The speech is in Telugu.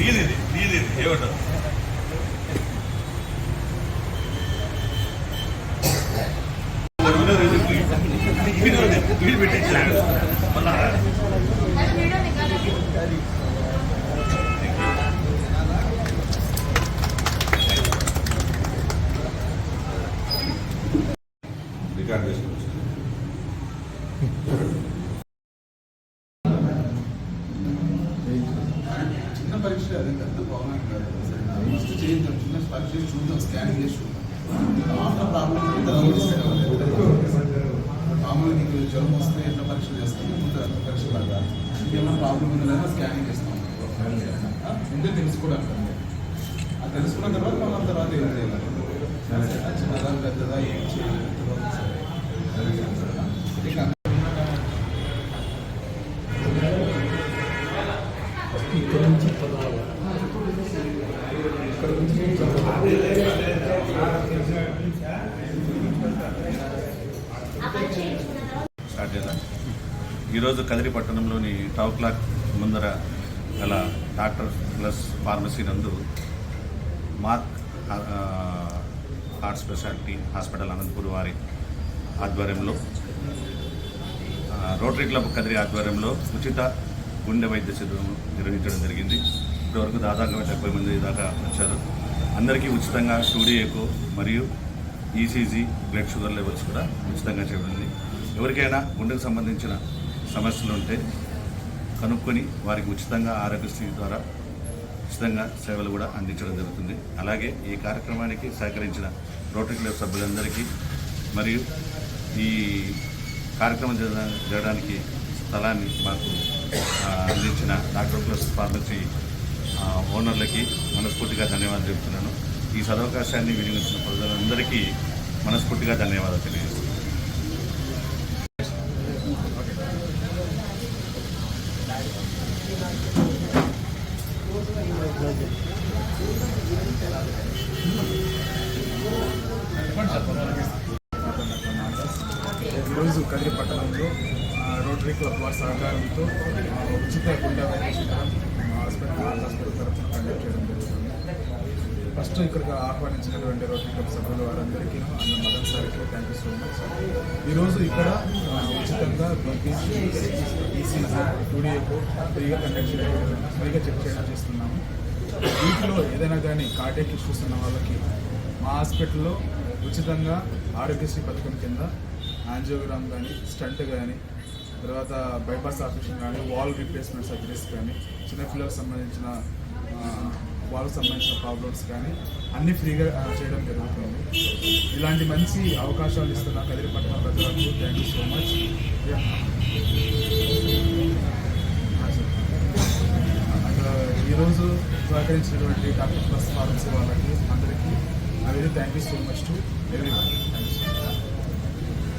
ఇది ఇది ఏమంటారు? వీడు పెట్టించాడు మళ్ళా రికార్డ్ చేసుకోవచ్చు పరీక్ష అది పెద్ద ప్రాబ్లం కాదు. ఫస్ట్ చేద్దాం చిన్న పరీక్ష చేసి చూద్దాం స్కానింగ్ చేసి చూద్దాం. ఆఫ్టర్ ప్రాబ్లం మామూలుగా నీకు జ్వరం వస్తే ఎట్లా పరీక్ష చేస్తాం ముందు పరీక్ష లాగా ఇంకేమైనా ప్రాబ్లం ఉందా స్కానింగ్ చేస్తాం? ముందే తెలుసుకోవడానికి. అది తెలుసుకున్న తర్వాత మనం తర్వాత ఏం చేయాలి చిన్నదా పెద్దదా ఏం చేయాలి తర్వాత సరే. ఇంకా ఇక్కడ నుంచి ఇక్కడ నుంచి ఈరోజు కదిరి పట్టణంలోని టౌ క్లాక్ ముందర గల డాక్టర్ ప్లస్ ఫార్మసీ నందు mark heart speciality hospital Anantapur వారి ఆధ్వర్యంలో రోటరీ క్లబ్ కదిరి ఆధ్వర్యంలో ఉచిత గుండె వైద్య శిబిరం నిర్వహించడం జరిగింది. ఇప్పటివరకు దాదాపుగా డెబ్బై మంది దాకా వచ్చారు. అందరికీ ఉచితంగా స్టూడియోకు మరియు ఈసీజీ బ్లడ్ షుగర్ లెవెల్స్ కూడా ఉచితంగా చేయబడింది ఎవరికైనా గుండెకు సంబంధించిన సమస్యలు ఉంటే కనుక్కొని వారికి ఉచితంగా ఆరోగ్యశ్రీ ద్వారా ఉచితంగా సేవలు కూడా అందించడం జరుగుతుంది. అలాగే ఈ కార్యక్రమానికి సహకరించిన రోటరీ క్లబ్ సభ్యులందరికీ మరియు ఈ కార్యక్రమం జరగ- జరగడానికి స్థలాన్ని మాకు అందించిన డాక్టర్ ప్లస్ ఫార్మసీ ఓనర్లకి మనస్ఫూర్తిగా ధన్యవాదాలు చెబుతున్నాను. ఈ సదవకాశాన్ని వినియోగించిన ప్రజలందరికీ మనస్ఫూర్తిగా ధన్యవాదాలు తెలియజేస్తున్నాను. ఈరోజు కదిరి పట్టణంలో రోటరీ క్లబ్ వారి సహకారంతో ఉచిత గుండె వైద్య హాస్పిటల్ హాస్పిటల్ తరఫున కండక్ట్ చేయడం జరుగుతుంది. ఫస్ట్ ఇక్కడికి ఆహ్వానించినటువంటి రోటరీ క్లబ్ సభ్యులు వారందరికీ అన్న మదన్ సార్కి థ్యాంక్ యూ సో మచ్ ఈరోజు ఇక్కడ ఉచితంగా బీపీసీ ఈసీజీ టూడీఏకో ఫ్రీగా కండక్ట్ చేయడం ఫ్రీగా చెక్ చేయడం చేస్తున్నాము. వీటిలో ఏదైనా కానీ కార్డియక్ ఇష్యూస్ ఉన్న వాళ్ళకి మా హాస్పిటల్లో ఉచితంగా ఆరోగ్యశ్రీ పథకం కింద యాంజియోగ్రామ్ కానీ స్టంట్ కానీ తర్వాత బైపాస్ ఆపరేషన్ కానీ వాల్ రీప్లేస్మెంట్ సర్జరీస్ కానీ చిన్నపిల్లలకు సంబంధించిన వాళ్ళకి సంబంధించిన ప్రాబ్లమ్స్ కానీ అన్నీ ఫ్రీగా చేయడం జరుగుతుంది. ఇలాంటి మంచి అవకాశాలు ఇస్తున్న కదిరి పట్టణ ప్రజలకు thank you so much and ఈరోజు సహకరించినటువంటి డాక్టర్ ప్లస్ ఫార్మసీ వాళ్ళకి అందరికీ I very thank you so much to everyone